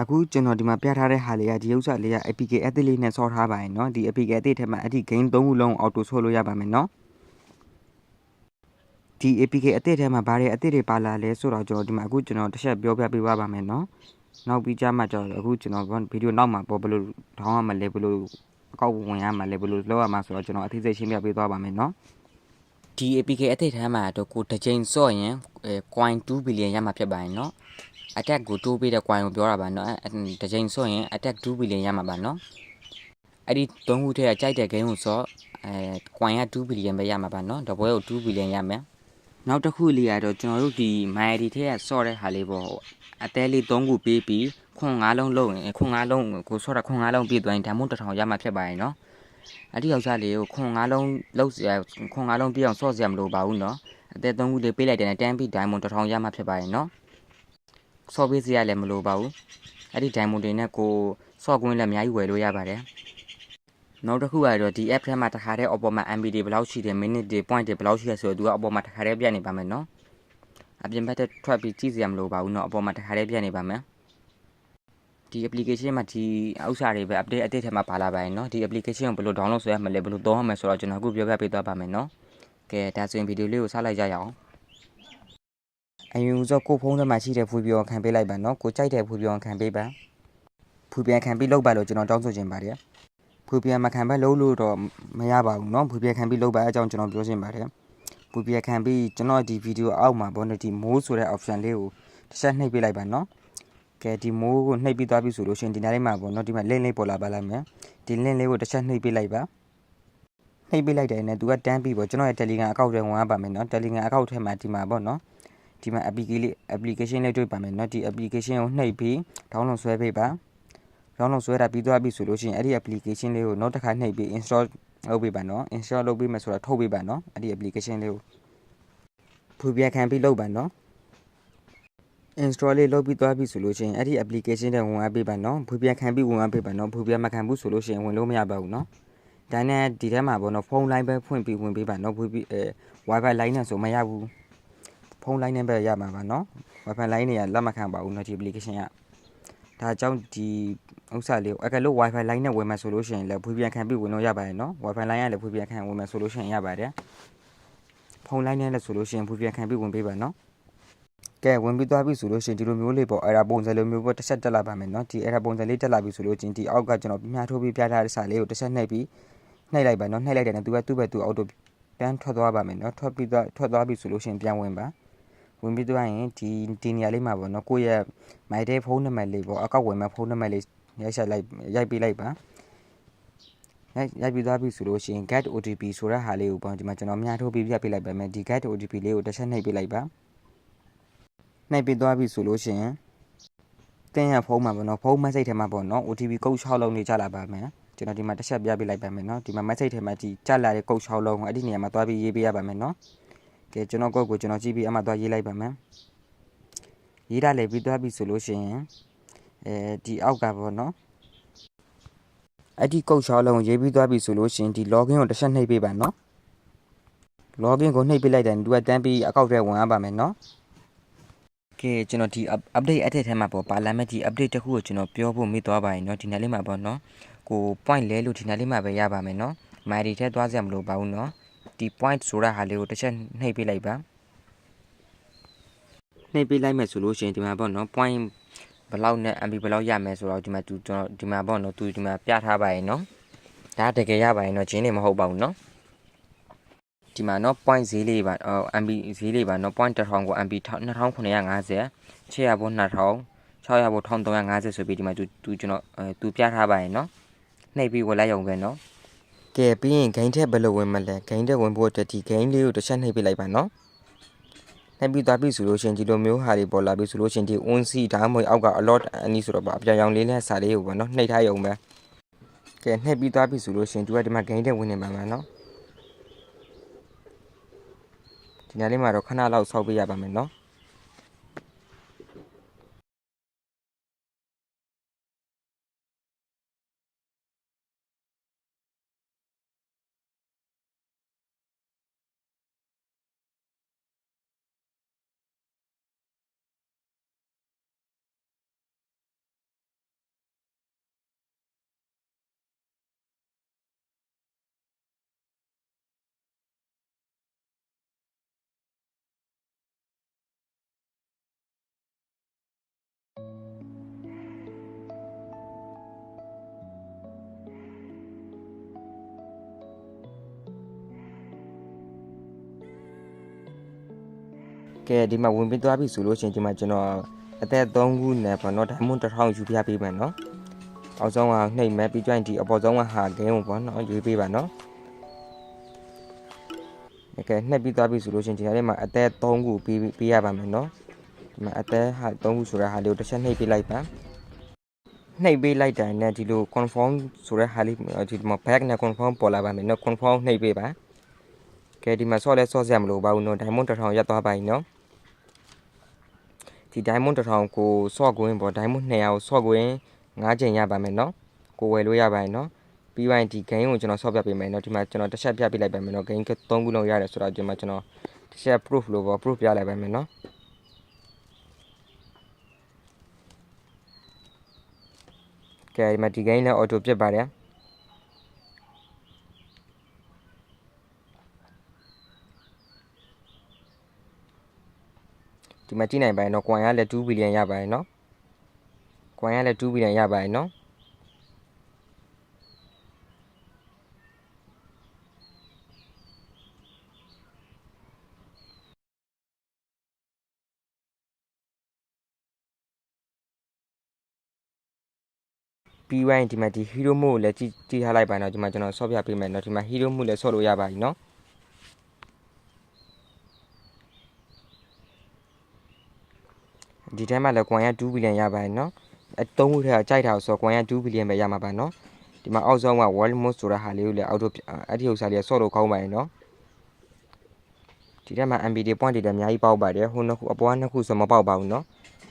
အခုကျွန်တော်ဒီမှာပြထားတဲ့ဟာလေးကဒီဥစ္စာလေးက APK အသစ်လေးနဲ့ဆော်ထားပါရင်เนาะဒီ APK အသစ်ထဲမှာအဲ့ဒီ game ၃ခုလုံး auto ဆော်လို့ရပါမယ်เนาะဒီ APK အသစ်ထဲမှာဘာတွေအသစ်တွေပါလာလဲဆိုတော့ကျွန်တော်ဒီမှာအခုကျွန်တော်တစ်ချက်ပြောပြပေးပါပါမယ်เนาะနောက်ပြီးကြမှာကျွန်တော်အခုကျွန်တော်ဗီဒီယိုနောက်မှာပေါ်ဘယ်လိုထောင်းရမလဲဘယ်လို အကောက်ဝင်ရမှာလဲဘယ်လိုလုပ်ရမှာဆိုတော့ကျွန်တော်အသေးစိတ်ရှင်းပြပေးသွားပါမယ်နော်ဒီ APK အသစ်ထမ်းမှာတော့ကိုတစ်ချိန်စော့ရင် coin 2 billion ရမှာဖြစ်ပါရင်နော် attack ကိုတိုးပေးတဲ့ coin ကိုပြောတာပါနော်တစ်ချိန်စော့ရင် attack 2 billion ရမှာပါနော်အဲ့ဒီ၃ခုထဲကကြိုက်တဲ့ game ကိုစော့အဲ coin က2 billion ပဲရမှာပါနော်တပွဲကို2 billion ရမယ် နောက်တစ်ခုလေးကတော့ကျွန်တော်တို့ဒီ MyID ထဲကဆော့တဲ့ဟာလေးပေါ့အသေးလေး၃ခုပေးပြီးခွန်၅လုံးလုံးရင်ခွန်၅လုံးကိုဆော့တာခွန်၅လုံးပြည့်သွားရင်ဒါမှမဟုတ်တစ်ထောင်ရမှဖြစ်ပါရင်နော်အဲ့ဒီယောက်ျားလေးကိုခွန်၅လုံးလုံးစရာခွန်၅လုံးပြည့်အောင်ဆော့စရာမလိုပါဘူးနော်အသေး၃ခုလေးပေးလိုက်တဲ့နဲ့တန်းပြီးဒိုင်မွန်တစ်ထောင်ရမှဖြစ်ပါရင်နော်ဆော့ပေးစရာလည်းမလိုပါဘူးအဲ့ဒီဒိုင်မွန်တွေနဲ့ကိုဆော့ကွင်းလည်းအများကြီးဝယ်လို့ရပါတယ် နောက်တစ်ခုကတော့ဒီ app ထဲမှာတစ်ခါတည်း oppo မှာ MB တွေဘယ်လောက်ရှိတယ် minute တွေ point တွေဘယ်လောက်ရှိရဆိုတော့သူက oppo မှာတစ်ခါတည်းပြနေပါမယ်နော်အပြင်ဘက်ထထွက်ပြီးကြည့်စရာမလိုပါဘူးเนาะ oppo မှာတစ်ခါတည်းပြနေပါမယ်ဒီ application မှာဒီဥစ္စာတွေပဲ update အသစ်ထဲမှာပါလာပါရင်เนาะဒီ application ကိုဘယ်လို download ဆွဲရမလဲဘယ်လိုသုံးရမလဲဆိုတော့ကျွန်တော်အခုပြောပြပေးသွားပါမယ်เนาะကဲဒါဆိုရင်ဗီဒီယိုလေးကိုစလိုက်ကြရအောင် အရင်ဦးစောကိုဖုန်းထဲမှာရှိတဲ့ဖွေးပြောခံပေးလိုက်ပါနော်ကိုကြိုက်တဲ့ဖွေးပြောခံပေးပါဖွေးပြန်ခံပြီးလုပ်ပါလို့ကျွန်တော်တောင်းဆိုချင်ပါတယ် ဖွေးပြန်မခံဘဲလုပ်လို့တော့မရပါဘူးနော်ဖွေးပြန်ခံပြီးလုပ်ပါအကြောင်းကျွန်တော်ပြောချင်ပါတယ်ဖွေးပြန်ခံပြီးကျွန်တော်ဒီဗီဒီယိုအောက်မှာဘောနော်ဒီမိုးဆိုတဲ့ option လေးကိုတစ်ချက်နှိပ်ပေးလိုက်ပါနော်ကဲဒီမိုးကိုနှိပ်ပြီးသွားပြီဆိုလို့ရှိရင်ဒီနားလေးမှာပေါ့နော်ဒီမှာ link လေးပေါ်လာပါလိုက်မယ်ဒီ link လေးကိုတစ်ချက်နှိပ်ပေးလိုက်ပါနှိပ်ပေးလိုက်တယ်နဲ့သူကတန်းပြီးပေါ့ကျွန်တော်ရဲ့ Telegram account ထဲဝင်ရပါမယ်နော် Telegram account ထဲမှာဒီမှာပေါ့နော် ဒီမှာ application application လေးတွေ့ပါမယ်เนาะဒီ application ကိုနှိပ်ပြီး download ဆွဲပေးပါ round လောက်ဆွဲတာပြီးသွားပြီဆိုလို့ရှိရင်အဲ့ဒီ application လေးကိုနောက်တစ်ခါနှိပ်ပြီး install လုပ်ပေးပါနော် install လုပ်ပေးမယ်ဆိုတာထုတ်ပေးပါနော်အဲ့ဒီ application လေးကိုဖူပြခံပြီးလုပ်ပါနော် install လေးလုပ်ပြီးသွားပြီဆိုလို့ရှိရင်အဲ့ဒီ application တွေဝင်အားပေးပါနော်ဖူပြခံပြီးဝင်အားပေးပါနော်ဖူပြမခံဘူးဆိုလို့ရှိရင်ဝင်လို့မရပါဘူးနော်ဒါနဲ့ဒီထဲမှာပေါ့နော်ဖုန်းလိုင်းပဲဖွင့်ပြီးဝင်ပေးပါနော်ဖူပြအဲ wifi လိုင်းနဲ့ဆိုမရဘူးဖုန်းလိုင်းနဲ့ပဲရမှာပါနော် wifi လိုင်းတွေကလက်မခံပါဘူးနော်ဒီ application ကဒါကြောင့်ဒီ ဥစ္စာလေးကိုအကလို့ Wi-Fi line နဲ့ဝင်မယ်ဆိုလို့ရှိရင်လည်းဖွေးပြန်ခံပြီးဝင်လို့ရပါတယ်နော် Wi-Fi line ရလည်းဖွေးပြန်ခံဝင်မယ်ဆိုလို့ရှိရင်ရပါတယ်ဖုန်း line နဲ့လည်းဆိုလို့ရှိရင်ဖွေးပြန်ခံပြီးဝင်ပေးပါနော်ကဲဝင်ပြီးသွားပြီဆိုလို့ရှိရင်ဒီလိုမျိုးလေးပေါ့အဲ့ဒါပုံစံလိုမျိုးပေါ့တစ်ချက်တက်လာပါမယ်နော်ဒီအဲ့ဒါပုံစံလေးတက်လာပြီဆိုလို့ချင်းဒီအောက်ကကျွန်တော်ပြများထိုးပြီးပြထားတဲ့စာလေးကိုတစ်ချက်နှိပ်ပြီးနှိပ်လိုက်ပါနော်နှိပ်လိုက်တယ်နဲ့သူကသူ့ဘက်သူအောက်တိုပြန်ထွက်သွားပါမယ်နော်ထွက်ပြီးသွားထွက်သွားပြီဆိုလို့ရှိရင်ပြန်ဝင်ပါဝင်ပြီးသွားရင်ဒီဒီနေရာလေးမှာပေါ့နော်ကိုယ့်ရဲ့ my day ဖုန်းနံပါတ်လေးပေါ့အကောက်ဝင်မဲ့ဖုန်းနံပါတ်လေး ရိုက်ဆက်လိုက်ရိုက်ပေးလိုက်ပါရိုက်ရိုက်ပြီးသွားပြီဆိုလို့ရှိရင် get OTP ဆိုတဲ့ဟာလေးကိုပေါ့ဒီမှာကျွန်တော်မြှားထိုးပြီးပြပေးလိုက်ပါမယ်ဒီ get OTP လေးကိုတစ်ချက်နှိပ်ပေးလိုက်ပါနှိပ်ပြီးသွားပြီဆိုလို့ရှိရင်တင်းရဖုန်းမှာပေါ့နော်ဖုန်း message ထဲမှာပေါ့နော် OTP ကုတ်6လုံးနေကြလာပါမယ်ကျွန်တော်ဒီမှာတစ်ချက်ပြပေးလိုက်ပါမယ်နော်ဒီမှာ message ထဲမှာဒီကြလာတဲ့ကုတ်6လုံးကိုအဲ့ဒီနေရာမှာသွားပြီးရေးပေးရပါမယ်နော်ကဲကျွန်တော်ကောက်ကိုကျွန်တော်ကြည့်ပြီးအမှသွားရေးလိုက်ပါမယ်ရေးတာလေပြီးသွားပြီဆိုလို့ရှိရင် အဲဒီအောက်ကပေါ့နော်အဲ့ဒီကုတ်ချောင်းလုံးရေးပြီးသွားပြီဆိုလို့ရှိရင်ဒီ login ကိုတစ်ချက်နှိပ်ပေးပါနော် login ကိုနှိပ်ပေးလိုက်တယ်သူကတန်းပြီးအကောက်ထဲဝင်ရပါမယ်နော်ကဲကျွန်တော်ဒီ update အထက်ထဲမှာပေါ့ပါလာမဲ့ဒီ update တစ်ခုကိုကျွန်တော်ပြောဖို့မေ့သွားပါရင်เนาะဒီနေ့လေးမှာပေါ့เนาะကို point လဲလို့ဒီနေ့လေးမှာပဲရပါမယ်เนาะ my ဒီထဲသွားစရာမလိုပါဘူးเนาะ ဒီ point ဆိုတဲ့ဟာလေးကိုတစ်ချက်နှိပ်ပေးလိုက်ပါနှိပ်ပေးလိုက်မယ်ဆိုလို့ရှိရင်ဒီမှာပေါ့နော် point ဘယ်လောက်နဲ့ MB ဘယ်လောက်ရမယ်ဆိုတော့ဒီမှာသူကျွန်တော်ဒီမှာပေါ့နော်သူဒီမှာပြထားပါရဲ့နော်ဒါတကယ်ရပါရင်တော့ဂျင်းနေမဟုတ်ပါဘူးနော်ဒီမှာနော် point ဈေးလေးပါအော် MB ဈေးလေးပါနော် point 1000ကို MB 2950 600ဘုတ်2000 600ဘုတ်1350ဆိုပြီးဒီမှာသူသူကျွန်တော်အဲသူပြထားပါရဲ့နော်နှိပ်ပြီးဝယ်လိုက်ရုံပဲနော်ကဲပြီးရင်ဂိမ်းထက်ဘယ်လိုဝင်မလဲဂိမ်းထက်ဝင်ဖို့အတွက်ဒီဂိမ်းလေးကိုတစ်ချက်နှိပ်ပေးလိုက်ပါနော် နှိပ်ပြီးသွားပြီဆိုလို့ရှိရင်ဒီလိုမျိုးဟာတွေပေါ်လာပြီဆိုလို့ရှိရင်ဒီ on c ဒါမှမဟုတ်အောက်က alert အနည်းဆိုတော့ပါအပြောင်ရောင်လေးနဲ့စာလေးကိုပေါ့နော်နှိပ်ထားရုံပဲကဲနှိပ်ပြီးသွားပြီဆိုလို့ရှိရင်ဒီကဒီမှာဂိမ်းထက်ဝင်နေပါမှာနော်ဒီညလေးမှာတော့ခဏလောက်ဆောက်ပေးရပါမယ်နော် ကဲဒီမှာဝင်ပြီးသွားပြီဆိုလို့ရှိရင်ဒီမှာကျွန်တော်အသက်3ခုနဲ့ပေါ့နော်ဒါမှမဟုတ်1000ယူပြပေးမယ်နော်အောက်ဆုံးကနှိပ်မယ်ပြီးကြရင်ဒီအပေါ်ဆုံးကဟာဂိမ်းကိုပေါ့နော်ယူပေးပါနော်ကဲနှိပ်ပြီးသွားပြီဆိုလို့ရှိရင်ဒီဟာလေးမှာအသက်3ခုပြီးပြီးရပါမယ်နော်ဒီမှာအသက်ဟာ3ခုဆိုတဲ့ဟာလေးကိုတစ်ချက်နှိပ်ပေးလိုက်ပါနှိပ်ပေးလိုက်တိုင်းနဲ့ဒီလို confirm ဆိုတဲ့ဟာလေးဒီမှာ back နဲ့ confirm ပေါ်လာပါမယ်နော် confirm နှိပ်ပေးပါကဲဒီမှာဆော့လဲဆော့စရာမလိုပါဘူးနော် diamond 1000ရက်သွားပါ ਈ နော် ဒီ diamond 1000ကိုဆော့ကွင်းပေါ့ diamond 200ကိုဆော့ကွင်း5ချိန်ရပါမယ်နော်ကိုဝယ်လို့ရပါ යි နော်ပြီးရင်ဒီ gain ကိုကျွန်တော်ဆော့ပြပေးမယ်နော်ဒီမှာကျွန်တော်တစ်ချက်ပြပေးလိုက်ပါမယ်နော် gain 3ခုလုံးရတယ်ဆိုတော့ဒီမှာကျွန်တော်တစ်ချက် proof လို့ပေါ့ proof ပြလိုက်ပါမယ်နော်ကဲဒီမှာဒီ gain နဲ့ auto ပြစ်ပါတယ် ဒီမှာကြည့်နိုင်ပါရင်တော့ coin ကလည်း2 billion ရပါရင်နော် coin ကလည်း2 billion ရပါရင်နော်ပြီးဝိုင်းဒီမှာဒီ hero mode ကိုလည်းကြည့်ကြည့်ထားလိုက်ပါတော့ဒီမှာကျွန်တော်ဆော့ပြပေးမယ်เนาะဒီမှာ hero mode လည်းဆော့လို့ရပါပြီเนาะ ဒီထဲမှာလည်း coin က2 billion ရပါတယ်နော်အဲသုံးခုထဲကကြိုက်တာဆိုတော့ coin က2 billion ပဲရမှာပါနော်ဒီမှာအောက်ဆုံးက world most ဆိုတာဟာလေးကိုလည်းအောက်တို့အဲ့ဒီဥစ္စာလေးကဆော့လို့ခေါင်းပါတယ်နော်ဒီထဲမှာ MBD point တွေလည်းအများကြီးပေါက်ပါတယ်ဟိုနှစ်ခုအပေါ်ကနှစ်ခုဆိုမပေါက်ပါဘူးနော်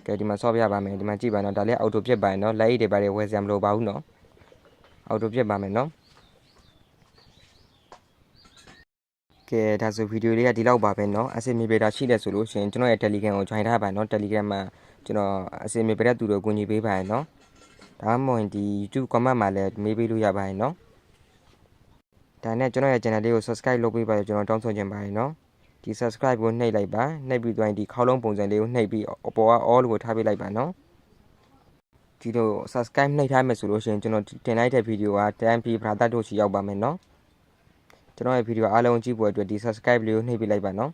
ကဲဒီမှာဆော့ပြပါမယ်ဒီမှာကြည့်ပါနော်ဒါလည်းအောက်တိုပြစ်ပါနော် light တွေပါတယ်ဝယ်စရာမလိုပါဘူးနော်အောက်တိုပြစ်ပါမယ်နော် ကဲဒါဆိုဗီဒီယိုလေးကဒီလောက်ပါပဲเนาะအစင်မီပေတာရှိတယ်ဆိုလို့ရှိရင်ကျွန်တော်ရဲ့ Telegram ကို join ထားပါเนาะ Telegram မှာကျွန်တော်အစင်မီပေတဲ့သူတို့ကိုညီပေးပါရเนาะဒါမှမဟုတ်ဒီ YouTube comment မှာလည်းမေးပေးလို့ရပါရเนาะဒါနဲ့ကျွန်တော်ရဲ့ channel လေးကို subscribe လုပ်ပေးပါရကျွန်တော်တောင်းဆိုချင်ပါတယ်เนาะဒီ subscribe ကိုနှိပ်လိုက်ပါနှိပ်ပြီးသွားရင်ဒီခေါင်းလုံးပုံစံလေးကိုနှိပ်ပြီးအပေါ်က all ကိုထားပေးလိုက်ပါနော်ဒီလို subscribe နှိပ်ထားမယ်ဆိုလို့ရှိရင်ကျွန်တော်တင်လိုက်တဲ့ဗီဒီယိုက 10p brother တို့ချီရောက်ပါမယ်နော် ကျွန်တော်ရဲ့ဗီဒီယိုအားလုံးကြည့်ဖို့အတွက်ဒီ subscribe လေးကိုနှိပ်ပေးလိုက်ပါနော်